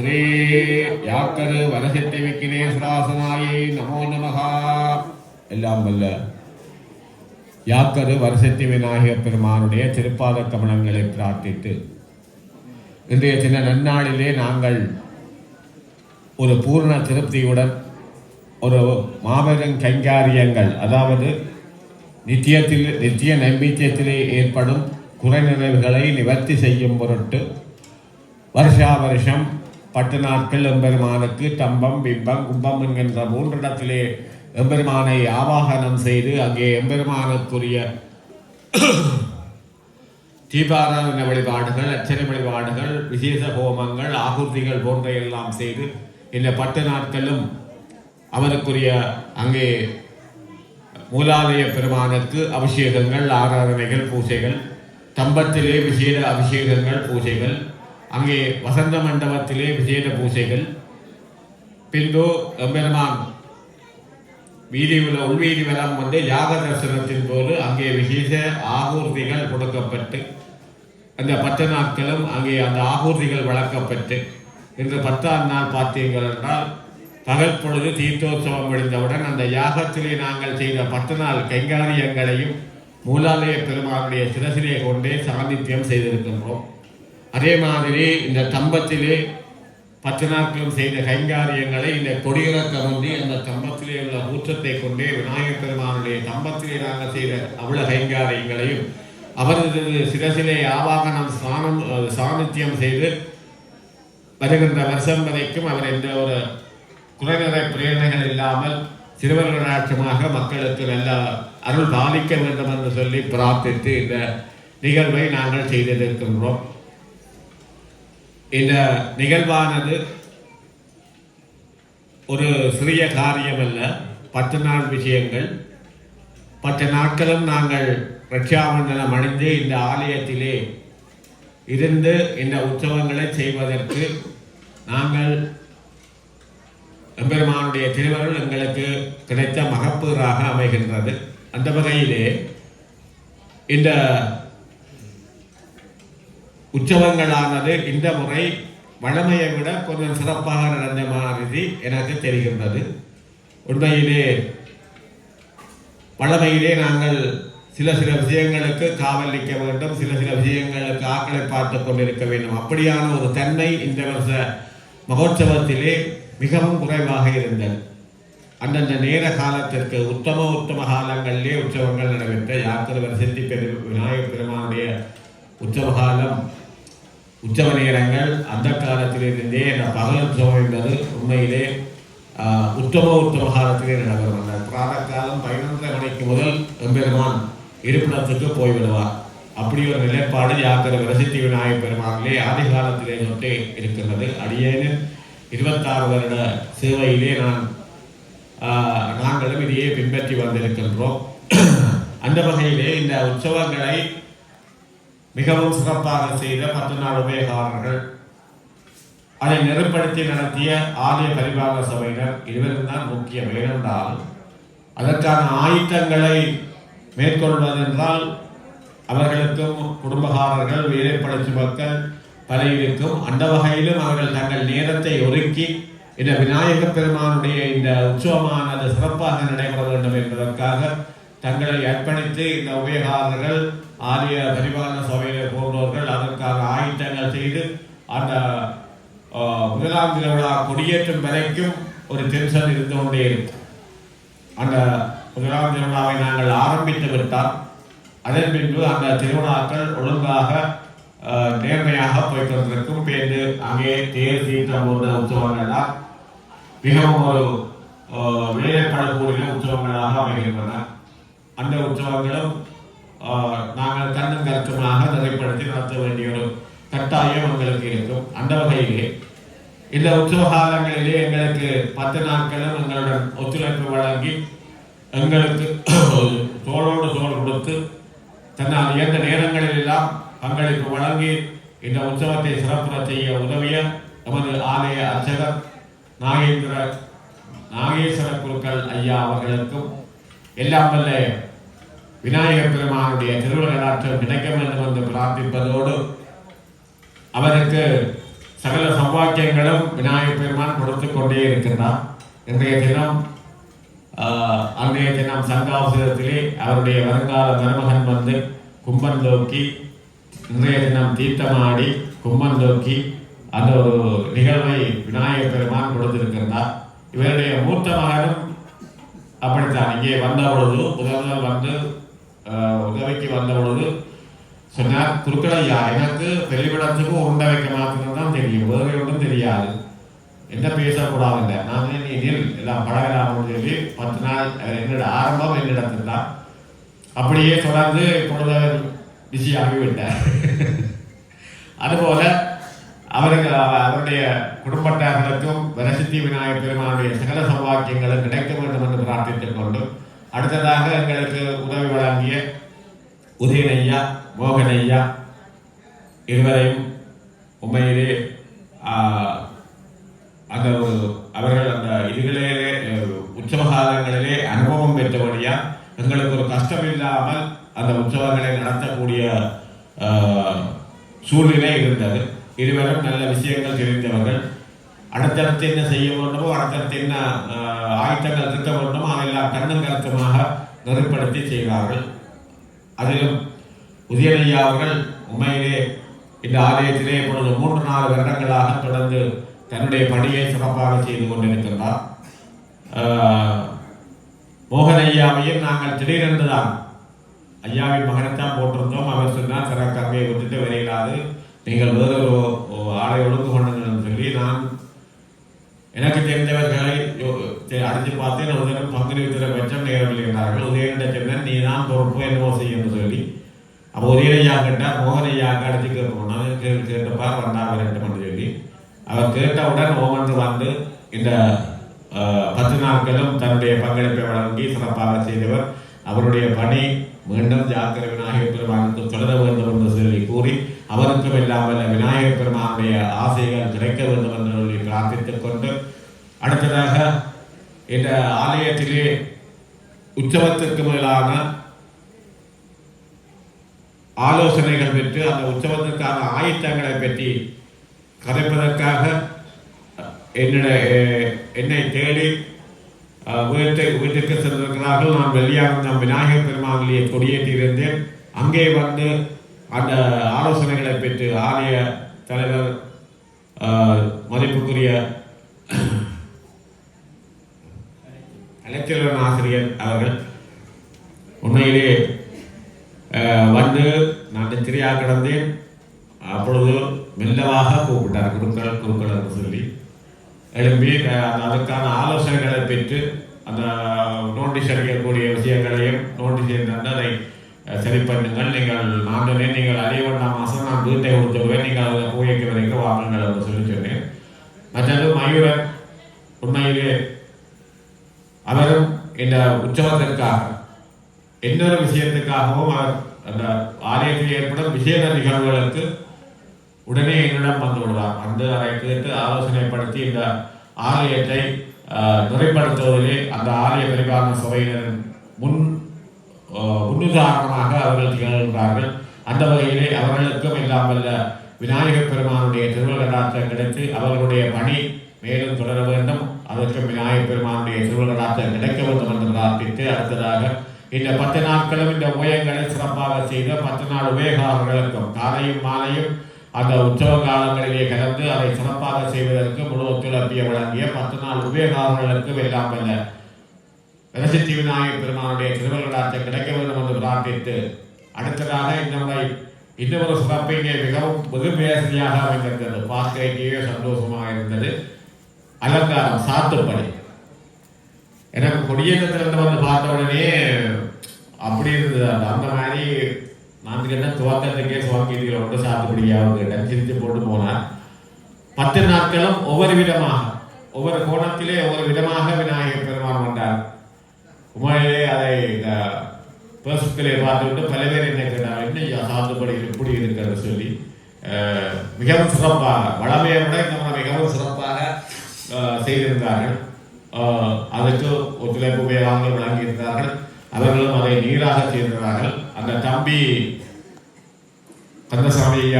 Sri yorker Varasiddhi விக்கினேஸ்வராசனாயை நமோ நமகா எல்லாம் வல்ல. யாக்கரு வரசித்தி விநாயகர் பெருமானுடைய திருப்பாத கமலங்களை பிரார்த்தித்து இன்றைய சின்ன நன்னாளிலே நாங்கள் ஒரு பூர்ண திருப்தியுடன் ஒரு மாபெரும் கைங்காரியங்கள் அதாவது நித்தியத்தில் நித்திய நம்பிக்கையத்திலே ஏற்படும் குறைநிறைவுகளை நிவர்த்தி செய்யும் பொருட்டு வருஷா வருஷம் பத்து நாட்கள் எம்பெருமானுக்கு தம்பம் பிம்பம் கும்பம் என்கின்ற மூன்றிடத்திலே எம்பெருமானை ஆவாகனம் செய்து அங்கே எம்பெருமானுக்குரிய தீபாராதன வழிபாடுகள் அச்சனை வழிபாடுகள் விசேஷ ஹோமங்கள் ஆகுதிகள் போன்ற எல்லாம் செய்து இந்த பத்து நாட்களும் அவருக்குரிய அங்கே மூலாலய பெருமானுக்கு அபிஷேகங்கள் ஆராதனைகள் பூஜைகள் தம்பத்திலே விசேட அபிஷேகங்கள் பூஜைகள் அங்கே வசந்த மண்டபத்திலே விசேட பூஜைகள். பின்பு எம்பெருமான் வீதி உள்ள உள்வீதி வலம் வந்து யாக தரிசனத்தின் போது அங்கே விசேஷ ஆகூர்த்திகள் கொடுக்கப்பட்டு அந்த பத்து நாட்களும் அங்கே அந்த ஆகூர்த்திகள் வழங்கப்பட்டு இன்று பத்தாம் நாள் பார்த்தீர்கள் என்றால் பகல் பொழுது தீர்த்தோற்சவம் முடிந்தவுடன் அந்த யாகத்திலே நாங்கள் செய்த பத்து நாள் கைங்காரியங்களையும் மூலாலய பெருமானுடைய சிரசிலே கொண்டே சாநித்தியம் செய்திருக்கின்றோம். அதே மாதிரி இந்த தம்பத்திலே பத்து நாட்களும் செய்த கைங்காரியங்களை இந்த கொடியிறக்க வந்து அந்த தம்பத்திலே உள்ள ஊற்றத்தை கொண்டே விநாயகர் பெருமானுடைய தம்பத்திலே நாங்கள் செய்த அவ்வளோ கைங்காரியங்களையும் அவரது சிரசிலே ஆவாகனம் ஸ்நானம் அஹ், சாநித்தியம் செய்து வருகின்ற வருஷம் வரைக்கும் அவர் எந்த ஒரு குறைநிறை பிரேரணைகள் இல்லாமல் சிறுவர்களாட்சமாக மக்களுக்கு நல்ல அருள் பாலிக்க வேண்டும் என்று சொல்லி பிரார்த்தித்து இந்த நிகழ்வை நாங்கள் செய்திருக்கின்றோம். இந்த நிகழ்வானது ஒரு சிறிய காரியம் அல்ல பத்து நாள் விஷயங்கள். பத்து நாட்களும் நாங்கள் ரட்சாமண்டலம் அணிந்து இந்த ஆலயத்திலே இருந்து இந்த உற்சவங்களை செய்வதற்கு நாங்கள் எம்பெருமானுடைய திருவருள் எங்களுக்கு கிடைத்த மகப்பூராக அமைகின்றது. அந்த வகையிலே இந்த உற்சவங்களானது இந்த முறை வழமையை விட கொஞ்சம் சிறப்பாக நடந்த மாதிரி எனக்கு தெரிகின்றது. உண்மையிலே வழமையிலே நாங்கள் சில சில விஷயங்களுக்கு காவலிக்க வேண்டும் சில சில விஷயங்களுக்கு ஆக்களை பார்த்து கொண்டிருக்க வேண்டும். அப்படியான ஒரு தன்மை இந்த வருஷ மகோற்சவத்திலே மிகவும் குறைவாக இருந்தது. அந்தந்த நேர காலத்திற்கு உத்தம உத்தம காலங்களிலே உற்சவங்கள் நடைபெற்ற யாத்திரை சித்தி பெரு விநாயகர் பெருமானுடைய உற்சவ காலம் உற்சவ நேரங்கள் அந்த காலத்திலிருந்தே இந்த பகல் உற்சவம் என்பது உண்மையிலே உத்தம உத்தம காலத்திலே நடைபெறும். அந்த பிராத காலம் பதினொன்றரை மணிக்கு முதல் எம்பெருமான் இருப்பிடத்துக்கு போய்விடுவார். அப்படி ஒரு நிலைப்பாடு யாத்திரை பிரசித்தி விநாயகர் பெருமானிலே ஆதி காலத்திலே தொட்டு இருக்கின்றது. அடியேனின் இருபத்தாறு வருட சேவையிலே நான் நாங்களும் இதையே பின்பற்றி வந்திருக்கின்றோம். அந்த வகையிலே இந்த உற்சவங்களை மிகவும் சிறப்பாக செய்த பத்து நாள் உபயோகாரர்கள் அதை நெருப்படுத்தி நடத்திய ஆலய பரிபாலன சபையினர் இருவரும் தான் முக்கியம் ஏனென்றால் அதற்கான ஆயுத்தங்களை மேற்கொள்வதென்றால் அவர்களுக்கும் குடும்பகாரர்கள் வேலைப்படைச்சு மக்கள் பல இருக்கும் அந்த வகையிலும் அவர்கள் தங்கள் நேரத்தை ஒதுக்கி இந்த விநாயக பெருமானுடைய இந்த உற்சவமானது சிறப்பாக நடைபெற வேண்டும் என்பதற்காக தங்களை அர்ப்பணித்து இந்த உபயோகாரர்கள் ஆரிய பரிபாலன சபையிலே போன்றவர்கள் அதற்கான ஆயுத்தங்கள் செய்து அந்த முதலாம் திருவிழா கொடியேற்றும் வரைக்கும் ஒரு டென்ஷன் இருந்து கொண்டே இருக்கும். அந்த முதலாம் திருவிழாவை நாங்கள் ஆரம்பித்து விட்டால் அதன் பின்பு அந்த திருவிழாக்கள் ஒழுங்காக நேர்மையாக போய் கொண்டிருக்கும். பேருந்து அங்கே தேர் தீர்த்தம் போன்ற உற்சவங்கள்லாம் மிகவும் ஒரு ஆஹ், வேலைப்படக்கூடிய உற்சவங்களாக அமைகின்றன. அந்த உற்சவங்களும் நாங்கள் கண்ணும் கருத்துமாக நிறைப்படுத்தி நடத்த வேண்டிய ஒரு கட்டாயம் எங்களுக்கு இருக்கும். அந்த வகையிலே இந்த உற்சவ காலங்களிலே எங்களுக்கு பத்து நாட்களும் எங்களுடன் ஒத்துழைப்பு வழங்கி எங்களுக்கு தோளோடு தோல் கொடுத்து தன்னால் இயந்த நேரங்களில் எல்லாம் பங்களிப்பு வழங்கி இந்த உற்சவத்தை சிறப்புற செய்ய உதவிய நமது ஆலய அர்ச்சகர் நாகேந்திர நாகேஸ்வர குருக்கள் ஐயா அவர்களுக்கும் எல்லாம் வல்ல விநாயகர் பெருமானுடைய திருவிழாற்றம் கிடைக்க வேண்டும் என்று பிரார்த்திப்பதோடு அவருக்கு சகல சம்பாக்கியங்களும் விநாயகர் பெருமான் கொடுத்து கொண்டே இருக்கின்றார். இன்றைய தினம் அன்றைய தினம் சங்காவசரத்திலே அவருடைய வருங்கால மருமகன் வந்து கும்பன் நோக்கி இன்றைய தினம் தீர்த்தமாடி கும்பன் நோக்கி அந்த ஒரு நிகழ்வை விநாயகர் பெருமான் கொடுத்திருக்கின்றார். இவருடைய மூத்த மகனும் அப்படித்தான். இங்கே வந்த பொழுது முதல்வர் வந்து உதவிக்கு வந்த பொழுது சொன்னார் குருக்களையா எனக்கு வெளிப்படத்துக்கு உருண்டை வைக்க மாத்திரம் தான் தெரியும் வேறு ஒன்றும் தெரியாது என்ன பேசக்கூடாதுல்ல நான் நீ நில் எல்லாம் பழகலாம்னு சொல்லி பத்து நாள் என்னோட ஆரம்பம் என்னிடத்தில் தான் அப்படியே தொடர்ந்து இப்பொழுது பிஸி ஆகிவிட்டார் அதுபோல அவருக்கு அவருடைய குடும்பத்தார்களுக்கும் வரசித்தி விநாயகர் பெருமானுடைய சகல சௌபாக்கியங்களும் கிடைக்க வேண்டும் என்று பிரார்த்தித்துக் கொண்டு அடுத்ததாக எங்களுக்கு உதவி வழங்கிய உதயனையா மோகனையா இருவரையும் உண்மையிலே அந்த அவர்கள் அந்த இதுகளிலே உற்சவகாலங்களிலே அனுபவம் பெற்றபடியா எங்களுக்கு ஒரு கஷ்டம் இல்லாமல் அந்த உற்சவங்களை நடத்தக்கூடிய சூழ்நிலை இருந்தது. இருவரும் நல்ல விஷயங்கள் தெரிந்தவர்கள். அடத்தனத்தை என்ன செய்ய வேண்டுமோ அடத்தனத்தை என்ன ஆயத்தங்கள் இருக்க வேண்டுமோ அதெல்லாம் கண்ணும் கருத்துமாக நெருப்படுத்தி செய்வார்கள். அதிலும் உதயநிதி அவர்கள் உண்மையிலே இந்த ஆலயத்திலே இப்பொழுது மூன்று நாலு வருடங்களாக தொடர்ந்து தன்னுடைய பணியை சிறப்பாக செய்து கொண்டிருக்கின்றார். மோகனையாவையும் மோகன் ஐயாவையும் நாங்கள் திடீரென்று தான் ஐயாவின் மகனைத்தான் போட்டிருந்தோம். அவர் சொன்னார் சிறக்க விட்டுட்டு வரையிலாது நீங்கள் வேறொரு ஆளை ஒழுங்கு பண்ணுங்கன்னு சொல்லி நான் எனக்கு தெரிந்தவர்களை யோ- அடித்து பார்த்தேன் ஒரு தினம் பங்குனி உத்திர பட்சம் நேரில் இருந்தார்கள் உதயநிட சொன்னேன் நீ தான் பொறுப்பு என்னவோ செய்யணும்னு சொல்லி. அப்போ உதயனையா கேட்டார் மோகனையாக்கு அடிச்சு கேட்கணும் நான் கேட்டு கேட்டப்பார் வந்தா வரட்டும் சொல்லி. அவர் கேட்டவுடன் ஓமன்று வந்து இந்த அஹ், பத்து நாட்களும் தன்னுடைய பங்களிப்பை வழங்கி சிறப்பாக செய்தவர். அவருடைய பணி மீண்டும் ஜாக்கிர விநாயகர் பெருமானுக்கு தொடர வேண்டும் என்று சொல்லி கூறி அவருக்கும் இல்லாமல் விநாயகர் பெருமானுடைய ஆசைகள் கிடைக்க வேண்டும் என்று சொல்லி பிரார்த்தித்துக் கொண்டு அடுத்ததாக இந்த ஆலயத்திலே உற்சவத்திற்கு மேலான ஆலோசனைகள் பெற்று அந்த உற்சவத்திற்கான ஆயத்தங்களை பற்றி கதைப்பதற்காக என்னுடைய என்னை தேடி வீட்டை வீட்டுக்கு சென்றிருக்கிறார்கள். நான் வெள்ளியானந்தம் விநாயகர் பெருமானிலே கொடியேற்றி இருந்தேன். அங்கே வந்து அந்த ஆலோசனைகளை பெற்று ஆலய தலைவர் மதிப்புக்குரிய கலைச்செல்வன் ஆசிரியர் அவர்கள் உண்மையிலே வந்து நான் நித்திரையாக கிடந்தேன். அப்பொழுது மெல்லவாக கூப்பிட்டார் குருக்கள் குருக்கள் என்று சொல்லி. எழும்பி அதற்கான ஆலோசனைகளை பெற்று அந்த நோட்டீஸ் அடிக்கக்கூடிய விஷயங்களையும் நோட்டீஸ் என்னென்று அதை சரி பண்ணுங்கள். நீங்கள் நான் நீங்கள் அறிய வேண்டாம் மாதம் நான் வீட்டை கொடுத்துருவேன் நீங்கள் அதை போய்க்க வரைக்கும் வாங்குங்கள் என்று சொல்லி சொன்னேன். மற்றது மயூரன் உண்மையிலே அவரும் இந்த உற்சவத்திற்காக இன்னொரு விஷயத்துக்காகவும் அவர் அந்த ஆலயத்தில் ஏற்படும் விசேட நிகழ்வுகளுக்கு உடனே என்னிடம் வந்து விடுவார் வந்து அதை கேட்டு ஆலோசனைப்படுத்தி இந்த ஆலயத்தை ஆஹ், நிறைப்படுத்துவதிலே அந்த ஆலய பரிபாலன சபையினரின் முன் முன்னுதாரணமாக அவர்கள் திகழ்கின்றார்கள். அந்த வகையிலே அவர்களுக்கும் இல்லாமல் விநாயகர் பெருமானுடைய திருவிழாட்டம் கிடைத்து அவர்களுடைய பணி மேலும் தொடர வேண்டும். அதற்கு விநாயகர் பெருமானுடைய திருவிழாட்டம் கிடைக்க வேண்டும் என்று பிரார்த்தித்து அடுத்ததாக இந்த பத்து நாட்களும் இந்த உபயங்களை சிறப்பாக செய்த பத்து நாள் உபயோகாரர்களுக்கும் காலையும் மாலையும் அந்த உற்சவ காலங்களிலே கலந்து அதை சிறப்பாக செய்வதற்கு முழு ஒத்துழைப்பிய வழங்கிய பத்து நாள் உபயோகாரர்களுக்கும் எல்லாம் வல்ல. விரசித்தி விநாயகர் பெருமானுடைய திருவள்ளாட்சி கிடைக்க வேண்டும் என்று பிரார்த்தித்து அடுத்ததாக இந்த முறை இன்னொரு சிறப்பு இங்கே மிகவும் வெகு பேசலியாக அமைந்திருந்தது பார்க்கைக்கே சந்தோஷமாக இருந்தது. அலங்காரம் சாத்துப்படி. எனக்கு கொடியேற்றத்திலிருந்து வந்து பார்த்த உடனே அப்படி இருந்தது. அந்த அந்த மாதிரி நான் என்ன துவக்கத்துக்கே சுவாக்கியத்தில் ஒன்று சாத்துப்படியாக கேட்டேன். சிரித்து போட்டு போனார். பத்து நாட்களும் ஒவ்வொரு விதமாக ஒவ்வொரு கோணத்திலே ஒவ்வொரு விதமாக விநாயகர் பெருமான் வந்தார். உண்மையிலே அதை இந்த பேசுக்களை பார்த்துவிட்டு பல பேர் என்ன கேட்டார் என்ன சாத்துப்படி எப்படி இருக்கிறது? சொல்லி மிகவும் சிறப்பாக வளமையை விட இந்த மிகவும் சிறப்பாக செய்திருந்தார்கள். அதற்கு ஒத்துழைப்பு வேளாண்கள் வழங்கியிருந்தார்கள். அவர்களும் அதை நீராக செய்திருந்தார்கள். அந்த தம்பி கந்தசாமி